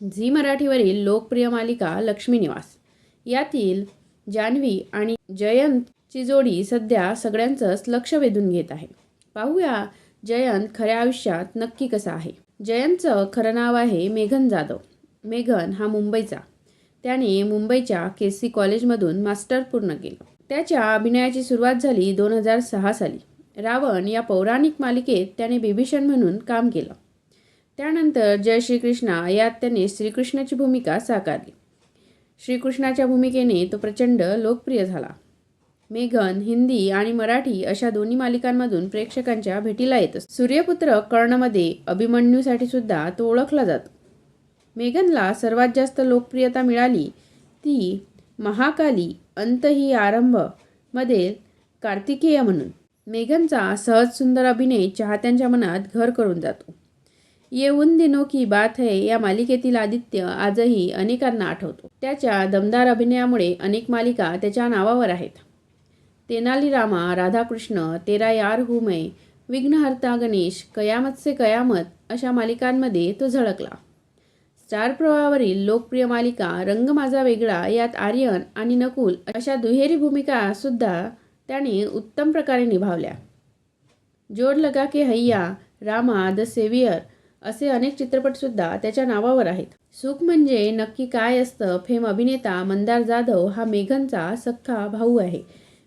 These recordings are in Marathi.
झी मराठीवरील लोकप्रिय मालिका लक्ष्मी निवास यातील जान्हवी आणि जयंतची जोडी सध्या सगळ्यांचंच लक्ष वेधून घेत आहे. पाहूया जयंत खऱ्या आयुष्यात नक्की कसा आहे. जयंतचं खरं नाव आहे मेघन जाधव. मेघन हा मुंबईचा. त्याने मुंबईच्या के सी कॉलेजमधून मास्टर पूर्ण केलं. त्याच्या अभिनयाची सुरुवात झाली दोन हजार सहा साली. रावण या पौराणिक मालिकेत त्याने बिभीषण म्हणून काम केलं. त्यानंतर जय श्रीकृष्णा यात त्याने श्रीकृष्णाची भूमिका साकारली. श्रीकृष्णाच्या भूमिकेने तो प्रचंड लोकप्रिय झाला. मेघन हिंदी आणि मराठी अशा दोन्ही मालिकांमधून प्रेक्षकांच्या भेटीला येत सूर्यपुत्र कर्णमध्ये अभिमन्यूसाठी सुद्धा तो ओळखला जातो. मेघनला सर्वात जास्त लोकप्रियता मिळाली ती महाकाली अंत ही आरंभमध्ये कार्तिकेय म्हणून. मेघनचा सहज सुंदर अभिनय चाहत्यांच्या मनात घर करून जातो. येऊन दिनो दिनों की बात है या मालिकेतील आदित्य आजही अनेकांना आठवतो. त्याच्या दमदार अभिनयामुळे अनेक मालिका त्याच्या नावावर आहेत. तेनालीरामा राधाकृष्ण तेरा यार हुमय विघ्नहर्ता गणेश कयामत से कयामत अशा मालिकांमध्ये तो झळकला. स्टार प्रवाहावरील लोकप्रिय मालिका रंग माझा वेगळा यात आर्यन आणि नकुल अशा दुहेरी भूमिका सुद्धा त्याने उत्तम प्रकारे निभावल्या. जोड लगा के हैया रामा द सेवियर असे अनेक चित्रपटसुद्धा त्याच्या नावावर आहेत. सुख म्हणजे नक्की काय असतं फेम अभिनेता मंदार जाधव हा मेघनचा सख्खा भाऊ आहे.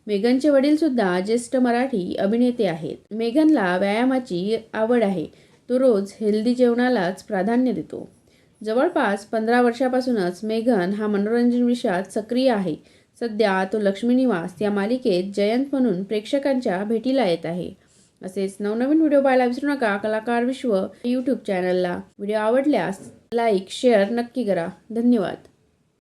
मेघनचे वडीलसुद्धा ज्येष्ठ मराठी अभिनेते आहेत. मेघनला व्यायामाची आवड आहे. तो रोज हेल्दी जेवणालाच प्राधान्य देतो. जवळपास पंधरा वर्षापासूनच मेघन हा मनोरंजन विषयात सक्रिय आहे. सध्या तो लक्ष्मी निवास या मालिकेत जयंत म्हणून प्रेक्षकांच्या भेटीला येत आहे. असेच नवनवीन व्हिडिओ पाहायला विसरू नका. कलाकार विश्व यूट्यूब चॅनलला. व्हिडिओ आवडल्यास लाईक शेअर नक्की करा. धन्यवाद.